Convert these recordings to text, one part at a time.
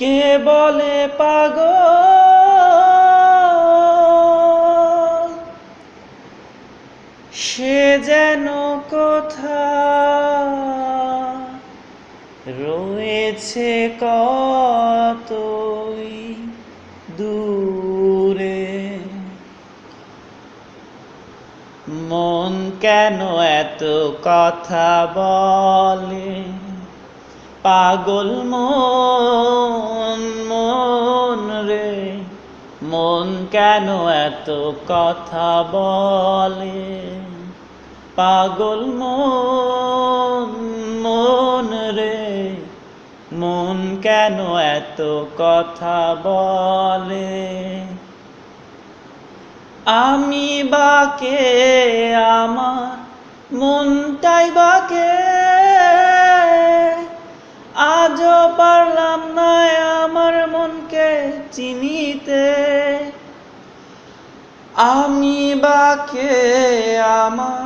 কে বলে পাগ সে যেন কোথা রয়েছে কতই দূরে? মন কেন এত কথা বলে? পাগল মন মন রে, মন কেন এত কথা বলে? পাগল মন মন রে, মন কেন এত কথা বলে? আমি বাকে, আমার মনটাই বাকে পারলাম না আমার মনকে চিনিতে। আমি বাকে, আমার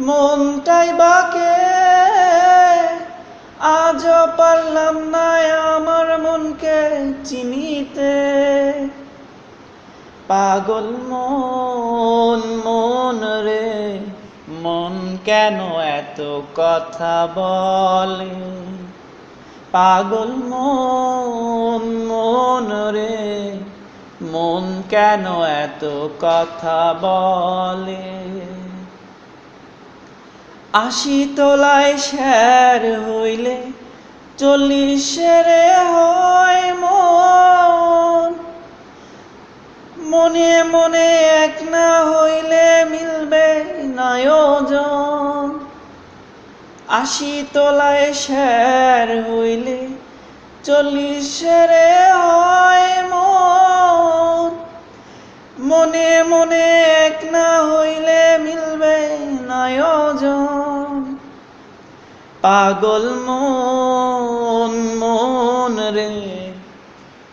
মনটাই বাকে। আজও পারলাম না আমার মনকে চিনিতে। পাগল মন মন রে, মন কেন এত কথা বলে? পাগল মন মন রে। মন কেন এত কথা বলে? আশি তোলায় শ্যার হইলে চল্লিশের হয় মন। মনে মনে এক না হইলে মিলবে নায়োজন। আশি তোলায় শ্যার হইলে চল্লিশের হয় মন। মনে মনে এক না হইলে মিলবে নায়োজন। পাগল মন মন রে,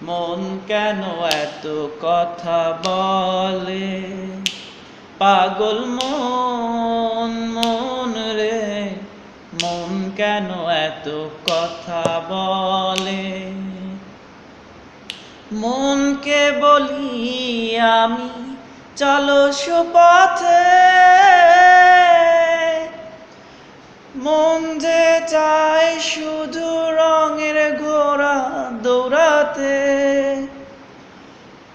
মন কেন এত কথা বলে? পাগল মন মন কেন এত কথা বলে? মনকে বলি আমি, চলো সুপথে। মন যে চায় শুধু রঙের ঘোড়া দৌড়াতে।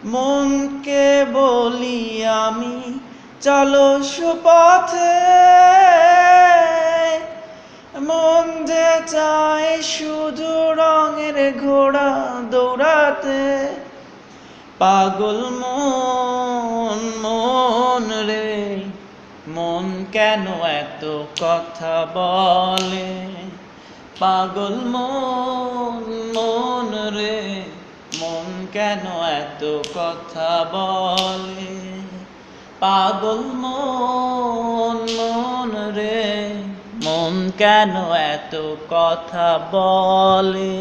মনকে বলি আমি, চলো সুপথে। মন যে চায় শুধু রঙের ঘোড়া দৌড়াতে, পাগল মন মন রে, মন কেন এত কথা বলে? পাগল মন মন রে, মন কেন এত কথা বলে? পাগল মন মন রে কেন এত কথা বলে?